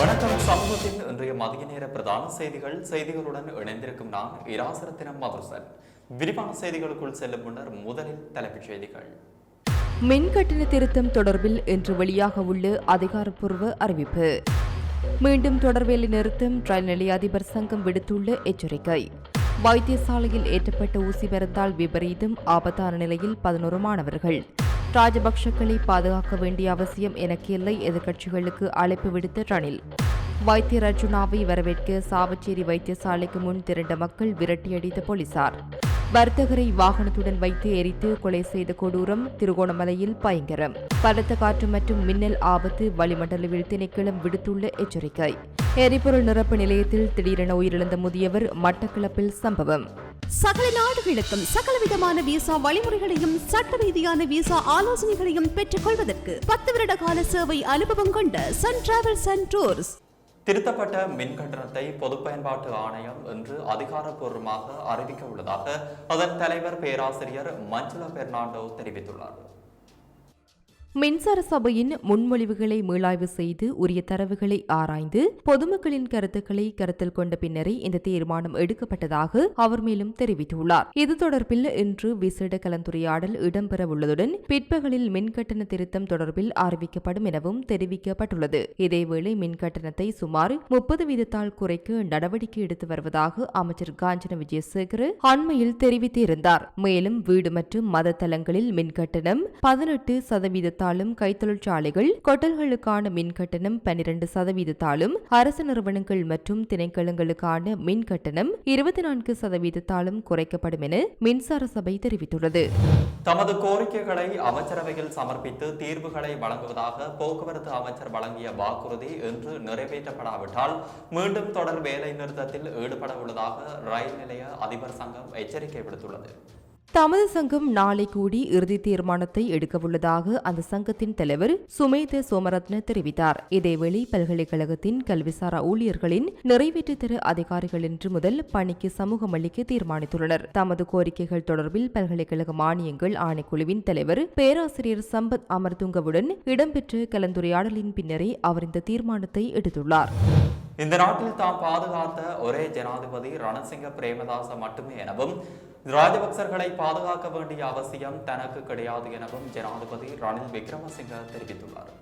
வணக்கம். சமூகத்தின் இன்றைய மதிய நேர பிரதான செய்திகள் செய்திகளுடன் இணைந்திருக்கும் நான் இராசரத்தினம் மதுசன் விரிவான செய்திகளுக்குள் செல்லும் முன்னர் முதலில் தலைப்புச் செய்திகள். மின் கட்டண திருத்தம் தொடர்பில் இன்று வெளியாக உள்ள அதிகாரப்பூர்வ அறிவிப்பு. மீண்டும் தொடர்வேலை நிறுத்தம் ரயில் நிலைய அதிபர் சங்கம் விடுத்துள்ள எச்சரிக்கை. வைத்தியசாலையில் ஏற்றப்பட்ட ஊசி மருந்தால் விபரீதம் ஆபத்தான நிலையில் பதினோரு மாணவர்கள். ராஜபக்ஷக்களை பாதுகாக்க வேண்டிய அவசியம் எனக்கு இல்லை எதிர்க்கட்சிகளுக்கு அழைப்பு விடுத்த ரணில். வைத்திய அர்ஜுனாவை வரவேற்க சாவச்சேரி வைத்தியசாலைக்கு முன் திரண்ட மக்கள் விரட்டியடித்த போலீசார். வர்த்தகரை வாகனத்துடன் வைத்து எரித்து கொலை செய்த கொடூரம் திருகோணமலையில் பயங்கரம். பலத்த காற்று மற்றும் மின்னல் ஆபத்து வளிமண்டலவில் திணைக்களம் விடுத்துள்ள எச்சரிக்கை. எரிபொருள் நிரப்பு நிலையத்தில் திடீரென உயிரிழந்த முதியவர் மட்டக்களப்பில் சம்பவம். சகல நாடுகளுக்கும் சகலவிதமான விசா வழிமுறைகளையும் சட்ட ரீதியான விசா ஆலோசனைகளையும் பெற்றுக் கொள்வதற்கு பத்து வருட கால சேவை அனுபவம் கொண்ட சன் டிராவல்ஸ் அண்ட் டூர்ஸ் திருத்தப்பட்ட மின் கட்டணத்தை பொது பயன்பாட்டு ஆணையம் இன்று அதிகாரப்பூர்வமாக அறிவிக்க உள்ளதாக அதன் தலைவர் பேராசிரியர் மஞ்சுளா பெர்னாண்டோ தெரிவித்துள்ளார். மின்சார சபையின் முன்மொழிவுகளை மீளாய்வு செய்து உரிய தரவுகளை ஆராய்ந்து பொதுமக்களின் கருத்துக்களை கருத்தில் கொண்ட பின்னரே இந்த தீர்மானம் எடுக்கப்பட்டதாக அவர் மேலும் தெரிவித்துள்ளார். இது தொடர்பில் இன்று விசேட கலந்துரையாடல் இடம்பெறவுள்ளதுடன் பிற்பகலில் மின் கட்டண திருத்தம் தொடர்பில் அறிவிக்கப்படும் எனவும் தெரிவிக்கப்பட்டுள்ளது. இதேவேளை மின் கட்டணத்தை சுமார் முப்பது வீதத்தால் குறைக்க நடவடிக்கை எடுத்து வருவதாக அமைச்சர் காஞ்சன விஜயசேகர அண்மையில் தெரிவித்திருந்தார். மேலும் வீடு மற்றும் மத தலங்களில் மின் கட்டணம் பதினெட்டு சதவீதத்தாலும் கைத்தொழிற்சாலைகள் கொட்டல்களுக்கான மின் கட்டணம் பனிரெண்டு சதவீதத்தாலும் அரசு நிறுவனங்கள் மற்றும் திணைக்களங்களுக்கான மின் கட்டணம் இருபத்தி நான்கு சதவீதத்தாலும் குறைக்கப்படும் என மின்சார சபை தெரிவித்துள்ளது. தமது கோரிக்கைகளை அமைச்சரவையில் சமர்ப்பித்து தீர்வுகளை வழங்குவதாக போக்குவரத்து அமைச்சர் வழங்கிய வாக்குறுதி இன்று நிறைவேற்றப்படாவிட்டால் மீண்டும் தொடர் வேலை நிறுத்தத்தில் ஈடுபட உள்ளதாக ரயில் நிலைய அதிபர் சங்கம் எச்சரிக்கை விடுத்துள்ளது. தமது சங்கம் நாளை கூடி இறுதி தீர்மானத்தை எடுக்கவுள்ளதாக அந்த சங்கத்தின் தலைவர் சுமேத சோமரத்ன தெரிவித்தார். இதேவேளை பல்கலைக்கழகத்தின் கல்விசாரா ஊழியர்களின் நிறைவேற்று தர அதிகாரிகள் இன்று முதல் பணிக்கு சமூகம் அளிக்க தீர்மானித்துள்ளனர். தமது கோரிக்கைகள் தொடர்பில் பல்கலைக்கழக மானியங்கள் ஆணைக்குழுவின் தலைவர் பேராசிரியர் சம்பத் அமர்துங்கவுடன் இடம்பெற்ற கலந்துரையாடலின் பின்னரே அவர் இந்த தீர்மானத்தை எடுத்துள்ளார். இந்த நாட்டில் தாம் பாதுகாத்த ஒரே ஜனாதிபதி ரணசிங்க பிரேமதாச மட்டுமே எனவும் ராஜபக்சர்களை பாதுகாக்க வேண்டிய அவசியம் தனக்கு கிடையாது எனவும் ஜனாதிபதி ரணில் விக்ரமசிங்க தெரிவித்துள்ளார்.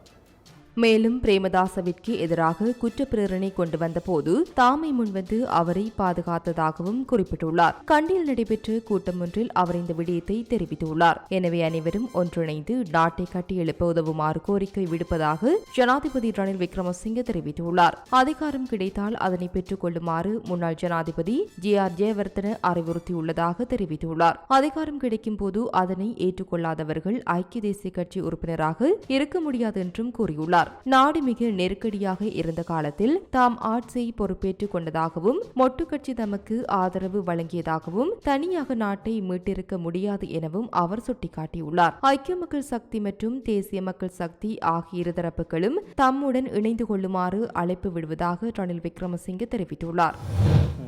மேலும் பிரேமதாசவிற்கு எதிராக குற்றப்பிரேரணை கொண்டு வந்தபோது தாமை முன்வந்து அவரை பாதுகாத்ததாகவும் குறிப்பிட்டுள்ளார். கண்டியில் நடைபெற்ற கூட்டம் ஒன்றில் அவர் இந்த விடயத்தை தெரிவித்துள்ளார். எனவே அனைவரும் ஒன்றிணைந்து நாட்டை கட்டியெழுப்ப உதவுமாறு கோரிக்கை விடுப்பதாக ஜனாதிபதி ரணில் விக்ரமசிங்க தெரிவித்துள்ளார். அதிகாரம் கிடைத்தால் அதனை பெற்றுக் கொள்ளுமாறு முன்னாள் ஜனாதிபதி ஜே ஆர் ஜெயவர்தன அறிவுறுத்தியுள்ளதாக தெரிவித்துள்ளார். அதிகாரம் கிடைக்கும் போது அதனை ஏற்றுக்கொள்ளாதவர்கள் ஐக்கிய தேசிய கட்சி உறுப்பினராக இருக்க முடியாது என்றும் கூறியுள்ளார். நாடு மிக நெருக்கடியாக இருந்த காலத்தில் தாம் ஆட்சியை பொறுப்பேற்றுக் கொண்டதாகவும் மொட்டு கட்சி தமக்கு ஆதரவு வழங்கியதாகவும் தனியாக நாட்டை மீட்டிருக்க முடியாது எனவும் அவர் சுட்டிக்காட்டியுள்ளார். ஐக்கிய மக்கள் சக்தி மற்றும் தேசிய மக்கள் சக்தி ஆகிய இருதரப்புகளும் தம்முடன் இணைந்து கொள்ளுமாறு அழைப்பு விடுவதாக ரணில் விக்ரமசிங்கே தெரிவித்துள்ளார்.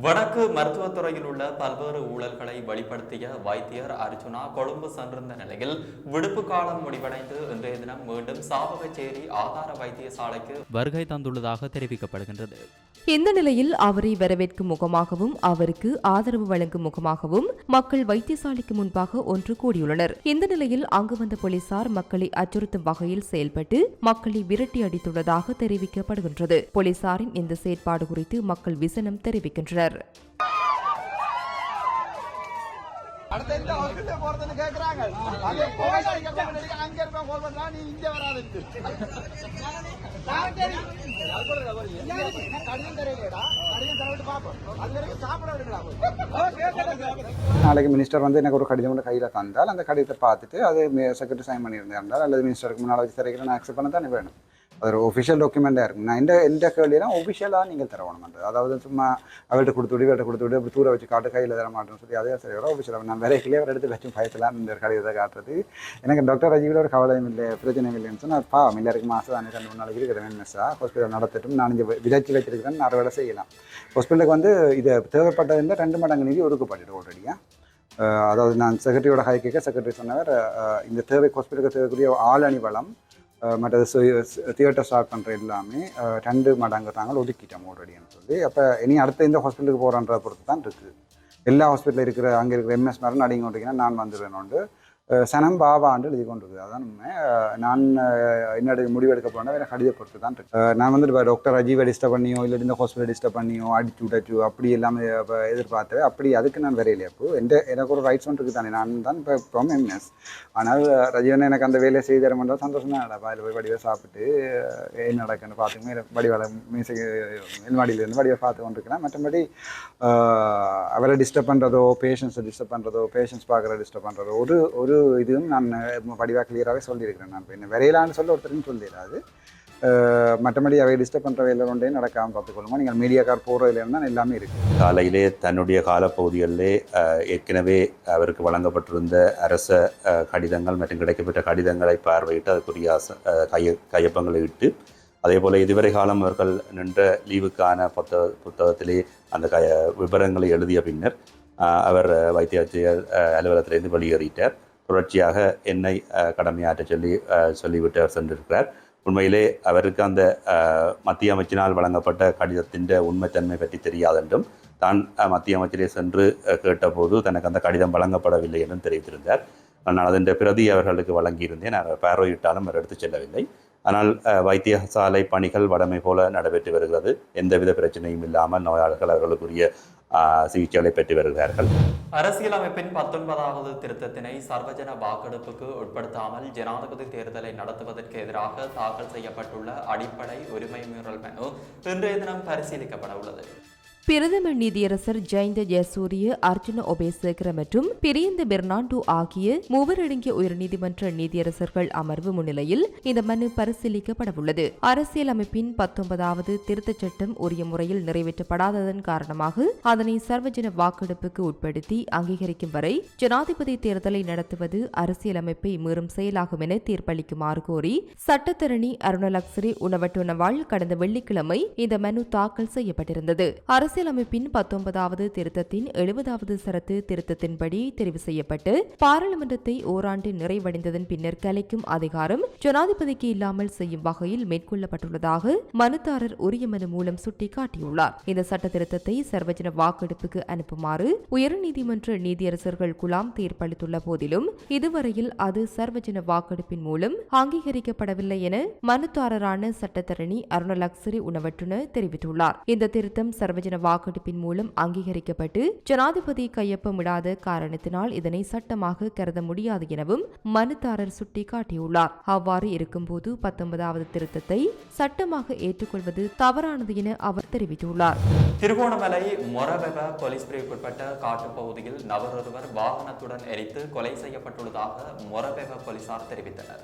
வடக்கு மருத்துவத்துறையில் உள்ள பல்வேறு ஊழல்களை வெளிப்படுத்திய வைத்தியர் அர்ஜுனா கொழும்பு சென்றிருந்த நிலையில் விடுப்பு காலம் முடிவடைந்து இன்றைய தினம் மீண்டும் சாவகச்சேரி ஆதார வைத்தியசாலைக்கு வருகை தந்துள்ளதாக தெரிவிக்கப்படுகின்றது. இந்த நிலையில் அவரை வரவேற்கும் முகமாகவும் அவருக்கு ஆதரவு வழங்கும் முகமாகவும் மக்கள் வைத்தியசாலைக்கு முன்பாக ஒன்று கூடியுள்ளனர். இந்த நிலையில் அங்கு வந்த போலீசார் மக்களை அச்சுறுத்தும் வகையில் செயல்பட்டு மக்களை விரட்டி அடித்துள்ளதாக தெரிவிக்கப்படுகின்றது. போலீசாரின் இந்த செயற்பாடு குறித்து மக்கள் விசனம் தெரிவிக்கின்றனர். அடுத்த இந்த ஹாஸ்பிட்டல் போறதுன்னு கேக்குறாங்க. அது அடிக்க அங்க இருப்பேன் பண்றா நீ இங்க விடுங்களா நாளைக்கு மினிஸ்டர் வந்து எனக்கு ஒரு கடிதம் ஒன்று கையில் தந்தால் அந்த கடிதத்தை பார்த்துட்டு அது செக்ரட்டரி சைன் பண்ணியிருந்தால் அல்லது மினிஸ்டருக்கு முன்னால் வச்சு தரைக்கிற நான் அக்செப்ட் பண்ண தானே வேணும். ஒரு ஒஃபிஷியல் டாக்குமெண்ட்டாக இருக்கும். நான் இந்த எந்த கேள்வியெல்லாம் ஒஃபிஷியலாக நீங்கள் தரவணும்ன்றது அதாவது சும்மா அவர்கிட்ட கொடுத்து விடு இவர்கிட்ட கொடுத்து விட்டு அப்படி தூர வச்சு காட்டு கையில் தர மாட்டேன்னு சொல்லி அதே சரி ஒஃபிஷியலாக நான் வேற கிளியர் எடுத்து வச்சு பயத்தலாம் இந்த ஒரு கடிதத்தை காட்டுறது. எனக்கு டாக்டர் ராஜீவில் ஒரு கவலையும் இல்லை பிரச்சனையும் இல்லைன்னு சொன்னால் பா எல்லாருக்கும் மாதம் தானே ரெண்டு மூணு நாளைக்கு இருக்கிற மிஸ்ஸா ஹாஸ்பிட்டல் நடத்தட்டும் நான் இங்கே விதைச்சு வச்சிருக்கிறேன் நான் வேலை செய்யலாம். ஹாஸ்பிட்டலுக்கு வந்து இது தேவைப்பட்டதுல ரெண்டு மடங்கு நிதி ஒதுக்கப்பட்டுட்டு ஆல்ரெடியாக அதாவது நான் செக்ரட்டரியோட ஹை கேட்க செக்ரட்டரி சொன்னவர் இந்த தேவை ஹாஸ்பிட்டலுக்கு தேவைக்கூடிய ஆள் அணிவளம் மற்றது தியேட்டர் ஸ்டார்ட் பண்ணுற எல்லாமே ரெண்டு மடங்கு தாங்கள் ஒதுக்கிட்டோம் ஆல்ரெடின்னு சொல்லி. அப்போ இனி அடுத்த இந்த ஹாஸ்பிட்டலுக்கு போகிறன்ற பொறுத்து தான் இருக்குது. எல்லா ஹாஸ்பிட்டலில் இருக்கிற அங்கே இருக்கிற எம்எஸ் மேரம் நடிங்க கொண்டிருக்கீங்கன்னா நான் வந்துடுவேன் சனம் பாபாண்டு எழுதி கொண்டிருக்குது அதான் உண்மை. நான் அஹ் முடிவெடுக்க போனால் வேறு கடித பொறுத்து தான் இருக்கு நான் வந்து இப்போ டாக்டர் அஜீவை டிஸ்டர்ப் பண்ணியோ இல்லை இந்த ஹாஸ்பிட்டல் டிஸ்டர்ப் பண்ணியோ அடிச்சு விடச்சு அப்படி எல்லாமே இப்போ எதிர்பார்த்தேன் அப்படி அதுக்கு நான் வரையில அப்போ. எந்த எனக்கு ஒரு ரைட்ஸ் ஒன்று இருக்குது தானே நான் தான் இப்போ இப்போ எம்எஸ் ஆனால் ரஜீவன் எனக்கு அந்த வேலையை செய்து தர மாட்டோம் சந்தோஷம் தான் அதில் போய் வடிவை சாப்பிட்டு என்ன நடக்குன்னு பார்த்துங்க வடிவால மீசை மேல்மாடியிலேருந்து வடிவை பார்த்து கொண்டிருக்கிறேன். மற்றபடி அவரை டிஸ்டர்ப் பண்ணுறதோ பேஷண்ட்ஸை டிஸ்டர்ப் பண்ணுறதோ பேஷண்ட்ஸ் பார்க்குற டிஸ்டர்ப் பண்ணுறதோ ஒரு ஒரு இதுவும் நான் வடிவாக கிளியராகவே சொல்லியிருக்கிறேன் நான். என்ன விரையிலான்னு சொல்ல ஒருத்தருக்கும் சொல்லிடாது. மற்றபடி அவை டிஸ்டர்ப் பண்ணுற வேலை ஒன்றே நடக்காமல் பார்த்துக்கொள்ளுமா? நீங்கள் மீடியாக்கார் போகிறதுலேருந்து தான் எல்லாமே இருக்குது காலையிலே தன்னுடைய காலப்பகுதிகளிலே ஏற்கனவே அவருக்கு வழங்கப்பட்டிருந்த அரச கடிதங்கள் மற்றும் கிடைக்கப்பட்ட கடிதங்களை பார்வையிட்டு அதுக்குரிய அச- கைய கையொப்பங்களை இட்டு அதே போல் இதுவரை காலம் அவர்கள் நின்ற லீவுக்கான புத்தக புத்தகத்திலே அந்த க விவரங்களை எழுதிய பின்னர் அவர் வைத்தியாட்சியர் அஹ், அலுவலகத்திலிருந்து வெளியேறிட்டார். தொடர்ச்சியாக என்னை கடமையாற்ற சொல்லி சொல்லிவிட்டு அவர் சென்றிருக்கிறார். உண்மையிலே அவருக்கு அந்த மத்திய அமைச்சினால் வழங்கப்பட்ட கடிதத்தின் உண்மைத்தன்மை பற்றி தெரியாதென்றும் தான் மத்திய அமைச்சரே சென்று கேட்டபோது தனக்கு அந்த கடிதம் வழங்கப்படவில்லை என்றும் தெரிவித்திருந்தார். நான் அதன் பிரதி அவர்களுக்கு வழங்கியிருந்தேன். அவர் பார்வையிட்டாலும் அவர் எடுத்துச் செல்லவில்லை. ஆனால் வைத்தியசாலை பணிகள் வடமை போல நடைபெற்று வருகிறது. எந்தவித பிரச்சனையும் இல்லாமல் நோயாளர்கள் அவர்களுக்குரிய அஹ், சிகிச்சைகளை பெற்று வருகிறார்கள். அரசியலமைப்பின் பத்தொன்பதாவது திருத்தத்தினை சர்வஜன வாக்கெடுப்புக்கு உட்படுத்தாமல் ஜனாதிபதி தேர்தலை நடத்துவதற்கு எதிராக தாக்கல் செய்யப்பட்டுள்ள அடிப்படை உரிமை மீறல் மனு இன்றைய தினம் பரிசீலிக்கப்பட உள்ளது. பிரதம நீதியரசர் ஜெயந்த ஜெயசூரிய அர்ஜுன ஒபேசேகர மற்றும் பிரியந்த பெர்னாண்டோ ஆகிய மூவரடங்கிய உயர்நீதிமன்ற நீதியரசர்கள் அமர்வு முன்னிலையில் இந்த மனு பரிசீலிக்கப்படவுள்ளது. அரசியலமைப்பின் பத்தொன்பதாவது திருத்தச் சட்டம் உரிய முறையில் நிறைவேற்றப்படாததன் காரணமாக அதனை சர்வஜன வாக்கெடுப்புக்கு உட்படுத்தி அங்கீகரிக்கும் வரை ஜனாதிபதி தேர்தலை நடத்துவது அரசியலமைப்பை மீறும் செயலாகும் என தீர்ப்பளிக்குமாறு கோரி சட்டத்தரணி அருணலக்சரி உணவட்டுணவால் கடந்த வெள்ளிக்கிழமை இந்த மனு தாக்கல் செய்யப்பட்டிருந்தது. அரசியலமைப்பின் பத்தொன்பதாவது திருத்தத்தின் எழுபதாவது சரத்து திருத்தத்தின்படி தெரிவு செய்யப்பட்டு பாராளுமன்றத்தை ஓராண்டு நிறைவடைந்ததன் பின்னர் கலைக்கும் அதிகாரம் ஜனாதிபதிக்கு இல்லாமல் செய்யும் வகையில் மேற்கொள்ளப்பட்டுள்ளதாக மனுதாரர் உரிய மனு மூலம் சுட்டிக்காட்டியுள்ளார். இந்த சட்ட திருத்தத்தை சர்வஜன வாக்கெடுப்புக்கு அனுப்புமாறு உயர்நீதிமன்ற நீதியரசர்கள் குலாம் தீர்ப்பளித்துள்ள போதிலும் இதுவரையில் அது சர்வஜன வாக்கெடுப்பின் மூலம் அங்கீகரிக்கப்படவில்லை என மனுதாரரான சட்டத்தரணி அருணலக்சரி உணவற்றுன தெரிவித்துள்ளார். இந்த திருத்தம் சர்வஜன வாக்கெடுப்பின் மூலம் அங்கீகரிக்கப்பட்டு ஜனாதிபதி கையொப்பமிடாத காரணத்தினால் இதனை சட்டமாக கருத முடியாது எனவும் மனுதாரர் சுட்டிக்காட்டியுள்ளார். அவ்வாறு இருக்கும்போது பத்தொன்பதாவது திருத்தத்தை சட்டமாக ஏற்றுக்கொள்வது தவறானது என அவர் தெரிவித்துள்ளார். திருகோணமலை மொரவெவ போலீஸ் பிரிவுக்குட்பட்ட காட்டுப்பகுதியில் நபரொருவர் வாகனத்துடன் எரித்து கொலை செய்யப்பட்டுள்ளதாக மொரவெவ போலீசார் தெரிவித்தனர்.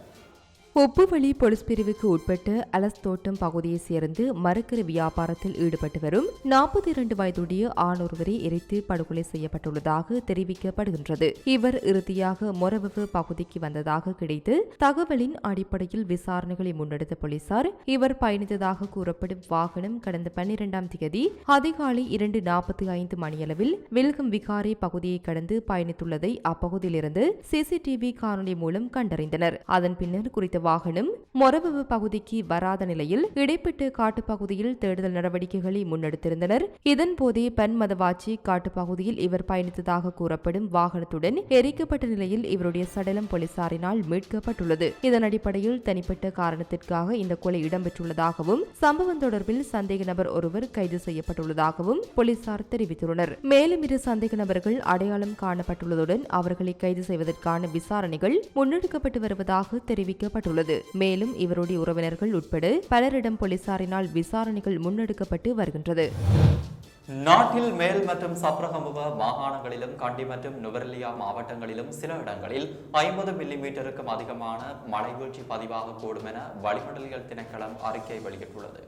உப்புவழி போலீஸ் பிரிவுக்கு உட்பட்ட அலஸ்தோட்டம் பகுதியைச் சேர்ந்து மரக்கறி வியாபாரத்தில் ஈடுபட்டு வரும் நாற்பத்தி இரண்டு வயதுடைய ஆணொருவரை எரித்து படுகொலை செய்யப்பட்டுள்ளதாக தெரிவிக்கப்படுகின்றது. இவர் இறுதியாக மொரவவு பகுதிக்கு வந்ததாக கிடைத்து தகவலின் அடிப்படையில் விசாரணைகளை முன்னெடுத்த போலீசார் இவர் பயணித்ததாக கூறப்படும் வாகனம் கடந்த பன்னிரெண்டாம் தேதி அதிகாலை இரண்டு நாற்பத்தி ஐந்து மணியளவில் வில்கம் விகாரி பகுதியை கடந்து பயணித்துள்ளதை அப்பகுதியிலிருந்து சிசிடிவி காணொலி மூலம் கண்டறிந்தனர். அதன் பின்னர் குறித்த வாகனம் மொரவவு பகுதிக்கு வராத நிலையில் இடைப்பட்டு காட்டுப்பகுதியில் தேடுதல் நடவடிக்கைகளை முன்னெடுத்திருந்தனர். இதன்போதே பன்மதவாச்சி காட்டுப்பகுதியில் இவர் பயணித்ததாக கூறப்படும் வாகனத்துடன் எரிக்கப்பட்ட நிலையில் இவருடைய சடலம் போலீசாரினால் மீட்கப்பட்டுள்ளது. இதன் அடிப்படையில் தனிப்பட்ட காரணத்திற்காக இந்த கொலை இடம்பெற்றுள்ளதாகவும் சம்பவம் தொடர்பில் சந்தேக நபர் ஒருவர் கைது செய்யப்பட்டுள்ளதாகவும் போலீசார் தெரிவித்துள்ளனர். மேலும் இரு சந்தேக நபர்கள் அடையாளம் காணப்பட்டுள்ளதுடன் அவர்களை கைது செய்வதற்கான விசாரணைகள் முன்னெடுக்கப்பட்டு வருவதாக தெரிவிக்கப்பட்டுள்ளது. மேலும் இவருடைய உறவினர்கள் உட்பட பலரிடம் போலீசாரினால் விசாரணைகள் முன்னெடுக்கப்பட்டு வருகின்றது. நாட்டில் மேல் மற்றும் சப்ரகமுக மாகாணங்களிலும் கண்டி மற்றும் நுவரெலியா மாவட்டங்களிலும் சில இடங்களில் ஐம்பது மில்லிமீட்டருக்கும் அதிகமான மழை வீழ்ச்சி பதிவாகக்கூடும் என வளிமண்டலியல் திணைக்களம் அறிக்கை வெளியிட்டுள்ளது.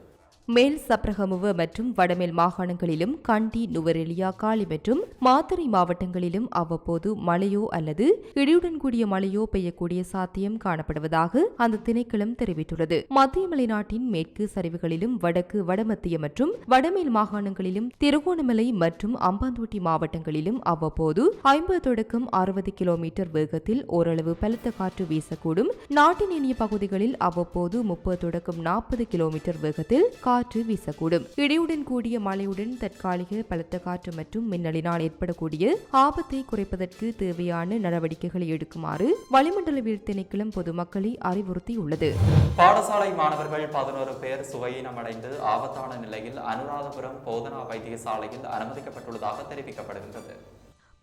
மேல் சப்ரகமுவ மற்றும் வடமேல் மாகாணங்களிலும் கண்டி நுவரெலியா காலி மற்றும் மாத்தறை மாவட்டங்களிலும் அவ்வப்போது மழையோ அல்லது இடியுடன் கூடிய மழையோ பெய்யக்கூடிய சாத்தியம் காணப்படுவதாக அந்த திணைக்களம் தெரிவித்துள்ளது. மத்திய மலைநாட்டின் மேற்கு சரிவுகளிலும் வடக்கு வடமத்திய மற்றும் வடமேல் மாகாணங்களிலும் திருகோணமலை மற்றும் அம்பாந்தோட்டி மாவட்டங்களிலும் அவ்வப்போது ஐம்பது தொடக்கம் அறுபது கிலோமீட்டர் வேகத்தில் ஓரளவு பலத்த காற்று வீசக்கூடும். நாட்டின் இனிய பகுதிகளில் அவ்வப்போது முப்பது தொடக்கம் நாற்பது கிலோமீட்டர் வேகத்தில் காற்று காற்று வீசக்கூடும். இடியுடன் கூடிய மழையுடன் தற்காலிக பலத்த காற்று மற்றும் மின்னலினால் ஏற்படக்கூடிய ஆபத்தை குறைப்பதற்கு தேவையான நடவடிக்கைகளை எடுக்குமாறு வளிமண்டல திணைக்களம் பொதுமக்களை அறிவுறுத்தியுள்ளது. பாடசாலை மாணவர்கள் பதினோரு பேர் சுவையினமடைந்து ஆபத்தான நிலையில் அனுராதபுரம் போதனா வைத்தியசாலையில் அனுமதிக்கப்பட்டுள்ளதாக தெரிவிக்கப்படுகின்றது.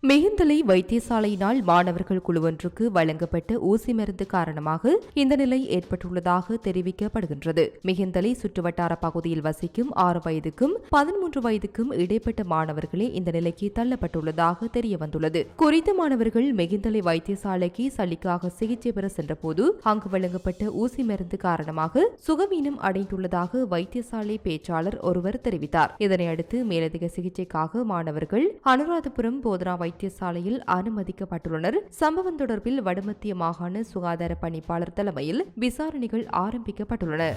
மிகுந்தலை வைத்தியசாலையினால் மாணவர்கள் குழுவொன்றுக்கு வழங்கப்பட்ட ஊசி மருந்து காரணமாக இந்த நிலை ஏற்பட்டுள்ளதாக தெரிவிக்கப்படுகின்றது. மிகுந்தலை சுற்றுவட்டார பகுதியில் வசிக்கும் ஆறு வயதுக்கும் பதிமூன்று வயதுக்கும் இடைப்பட்ட மாணவர்களே இந்த நிலைக்கு தள்ளப்பட்டுள்ளதாக தெரியவந்துள்ளது. குறித்த மாணவர்கள் மிகுந்தலை வைத்தியசாலைக்கு சளிக்காக சிகிச்சை பெற சென்றபோது அங்கு வழங்கப்பட்ட ஊசி மருந்து காரணமாக சுகவீனம் அடைந்துள்ளதாக வைத்தியசாலை பேச்சாளர் ஒருவர் தெரிவித்தார். இதனையடுத்து மேலதிக சிகிச்சைக்காக மாணவர்கள் அனுராதபுரம் போதனா வைத்தியசாலையில் அனுமதிக்கப்பட்டுள்ளனர். சம்பவம் தொடர்பில் வடமத்திய மாகாண சுகாதார பணிப்பாளர் தலைமையில் விசாரணைகள் ஆரம்பிக்கப்பட்டுள்ளன.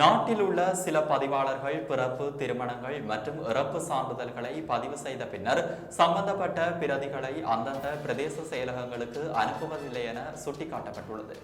நாட்டில் உள்ள சில பதிவாளர்கள் பிறப்பு திருமணங்கள் மற்றும் இறப்பு சான்றிதழ்களை பதிவு செய்த பின்னர் சம்பந்தப்பட்ட பிரதிகளை அந்தந்த பிரதேச செயலகங்களுக்கு அனுப்புவதில்லை என சுட்டிக்காட்டப்பட்டுள்ளது.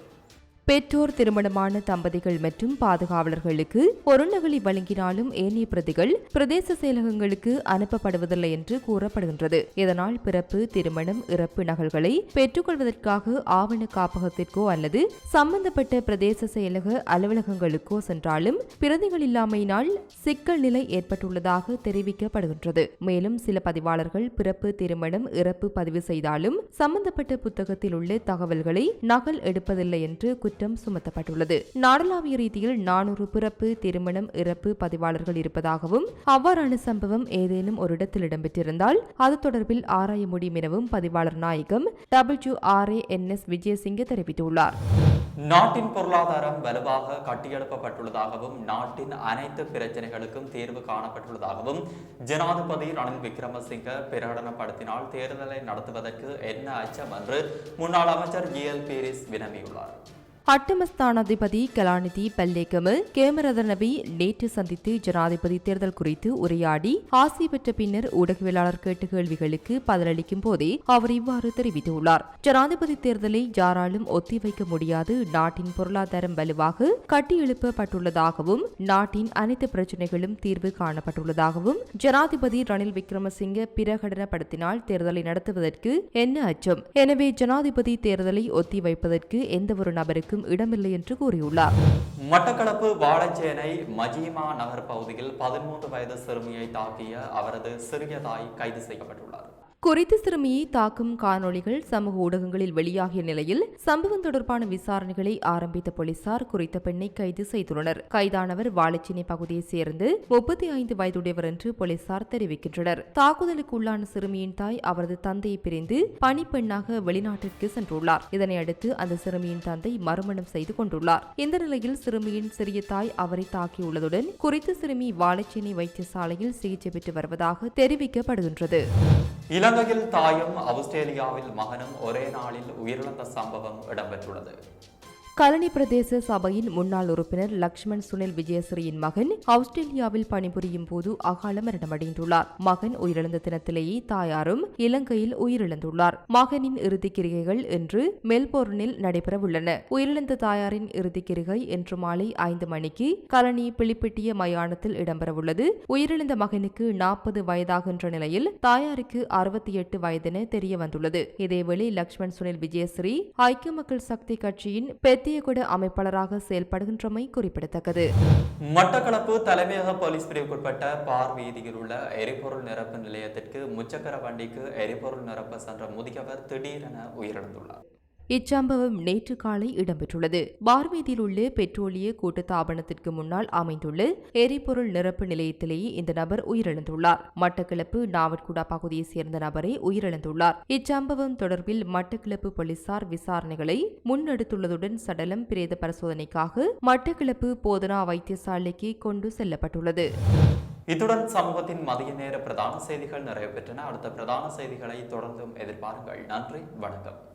பெற்றோர் திருமணமான தம்பதிகள் மற்றும் பாதுகாவலர்களுக்கு ஒரு வழங்கினாலும் ஏனைய பிரதிகள் பிரதேச செயலகங்களுக்கு அனுப்பப்படுவதில்லை என்று கூறப்படுகின்றது. இதனால் பிறப்பு திருமணம் இறப்பு நகல்களை பெற்றுக்கொள்வதற்காக ஆவண காப்பகத்திற்கோ அல்லது சம்பந்தப்பட்ட பிரதேச செயலக அலுவலகங்களுக்கோ சென்றாலும் பிரதிகள் இல்லாமையினால் சிக்கல் நிலை ஏற்பட்டுள்ளதாக தெரிவிக்கப்படுகின்றது. மேலும் சில பதிவாளர்கள் பிறப்பு திருமணம் இறப்பு பதிவு செய்தாலும் சம்பந்தப்பட்ட புத்தகத்தில் உள்ள தகவல்களை நகல் எடுப்பதில்லை என்று குற்றம் குற்றம் சுமத்தப்பட்டுள்ளது. நாடளாவிய ரீதியில் நானூறு பிறப்பு திருமணம் இறப்பு பதிவாளர்கள் இருப்பதாகவும் அவ்வாறான சம்பவம் ஏதேனும் ஒரு இடத்தில் இடம்பெற்றிருந்தால் அது தொடர்பில் ஆராய முடியும் எனவும் பதிவாளர் நாயகம் W R A N S Wijayasinghe தெரிவித்துள்ளார். நாட்டின் பொருளாதாரம் வலுவாக கட்டியெழுப்பப்பட்டுள்ளதாகவும் நாட்டின் அனைத்து பிரச்சனைகளுக்கும் தீர்வு காணப்பட்டுள்ளதாகவும் ஜனாதிபதி ரணில் விக்ரமசிங்க பிரகடனப்படுத்தினால் தேர்தலை நடத்துவதற்கு என்ன அச்சம் என்று முன்னாள் அமைச்சர் ஜி எல் பீரிஸ் வினவியுள்ளார். அட்டமஸ்தானாதிபதி கலாநிதி பல்லேகமு கேமரதனவை நேற்று சந்தித்து ஜனாதிபதி தேர்தல் குறித்து உரையாடி ஆசி பெற்ற பின்னர் ஊடகவியலாளர் கேட்ட கேள்விகளுக்கு பதிலளிக்கும் போதே அவர் இவ்வாறு தெரிவித்துள்ளார். ஜனாதிபதி தேர்தலை யாராலும் ஒத்திவைக்க முடியாது. நாட்டின் பொருளாதாரம் வலுவாக கட்டியெழுப்பப்பட்டுள்ளதாகவும் நாட்டின் அனைத்து பிரச்சினைகளும் தீர்வு காணப்பட்டுள்ளதாகவும் ஜனாதிபதி ரணில் விக்ரமசிங்க பிரகடனப்படுத்தினால் தேர்தலை நடத்துவதற்கு என்ன அச்சம்? எனவே ஜனாதிபதி தேர்தலை ஒத்திவைப்பதற்கு எந்தவொரு நபருக்கும் இடமில்லை என்று கூறியுள்ளார். மட்டக்களப்பு வாழைச்சேனை மஜீமா நகர் பகுதியில் பதிமூன்று வயது சிறுமியை தாக்கிய அவரது சிறிய தாய் கைது செய்யப்பட்டுள்ளார். குறித்த சிறுமியை தாக்கும் காணொளிகள் சமூக ஊடகங்களில் வெளியாகிய நிலையில் சம்பவம் தொடர்பான விசாரணைகளை ஆரம்பித்த போலீசார் குறித்த பெண்ணை கைது செய்துள்ளனர். கைதானவர் வாழைச்சினை பகுதியைச் சேர்ந்து முப்பத்தி ஐந்து வயதுடையவர் என்று போலீசார் தெரிவிக்கின்றனர். தாக்குதலுக்கு உள்ளான சிறுமியின் தாய் அவரது தந்தையை பிரிந்து பணிப்பெண்ணாக வெளிநாட்டிற்கு சென்றுள்ளார். இதனையடுத்து அந்த சிறுமியின் தந்தை மறுமணம் செய்து கொண்டுள்ளார். இந்த நிலையில் சிறுமியின் சிறிய தாய் அவரை தாக்கியுள்ளதுடன் குறித்த சிறுமி வாழைச்சேனை வைத்தியசாலையில் சிகிச்சை பெற்று வருவதாக தெரிவிக்கப்படுகின்றது. இலங்கையில் தாயும் ஆஸ்திரேலியாவில் மகனும் ஒரே நாளில் உயிரிழந்த சம்பவம் இடம்பெற்றுள்ளது. கலனி பிரதேச சபையின் முன்னாள் உறுப்பினர் லக்ஷ்மண் சுனில் விஜயஸ்ரீயின் மகன் ஆஸ்திரேலியாவில் பணிபுரியும் போது அகால மரணமடைந்துள்ளார். மகன் உயிரிழந்த தினத்திலேயே தாயாரும் இலங்கையில் உயிரிழந்துள்ளார். மகனின் இறுதிக் கிரிகைகள் இன்று மெல்போர்னில் நடைபெறவுள்ளன. உயிரிழந்த தாயாரின் இறுதிக்கிரிகை இன்று மாலை ஐந்து மணிக்கு கலனி பிளிப்பிட்டிய மயானத்தில் இடம்பெறவுள்ளது. உயிரிழந்த மகனுக்கு நாற்பது வயதாகின்ற நிலையில் தாயாருக்கு அறுபத்தி எட்டு வயதென தெரிய வந்துள்ளது இதேவேளை லக்ஷ்மண் சுனில் விஜயஸ்ரீ ஐக்கிய மக்கள் சக்தி கட்சியின் கொடு அமைப்பாளராக செயல்படுகின்றமை குறிப்பிடத்தக்கது. மட்டக்களப்பு தலைமையக போலீஸ் பிரிவுக்குட்பட்ட பார் வீதியில் உள்ள எரிபொருள் நிரப்பு நிலையத்திற்கு முச்சக்கர வண்டிக்கு எரிபொருள் நிரப்ப சென்ற முதியவர் திடீரென உயிரிழந்துள்ளார். இச்சம்பவம் நேற்று காலை இடம்பெற்றுள்ளது. பார்வீதியில் உள்ள பெட்ரோலிய கூட்டுத்தாபனத்திற்கு முன்னால் அமைந்துள்ள எரிபொருள் நிரப்பு நிலையத்திலேயே இந்த நபர் உயிரிழந்துள்ளார். மட்டக்கிளப்பு நாவட்குடா பகுதியைச் சேர்ந்த நபரே உயிரிழந்துள்ளார். இச்சம்பவம் தொடர்பில் மட்டக்கிளப்பு போலீசார் விசாரணைகளை முன்னெடுத்துள்ளதுடன் சடலம் பிரேத பரிசோதனைக்காக மட்டக்கிளப்பு போதனா வைத்தியசாலைக்கு கொண்டு செல்லப்பட்டுள்ளது. இத்துடன் சமூகத்தின் மதிய நேர பிரதான செய்திகள் நிறைவு பெற்றன. அடுத்த பிரதான செய்திகளை தொடர்ந்தும் எதிர்பாருங்கள். நன்றி. வணக்கம்.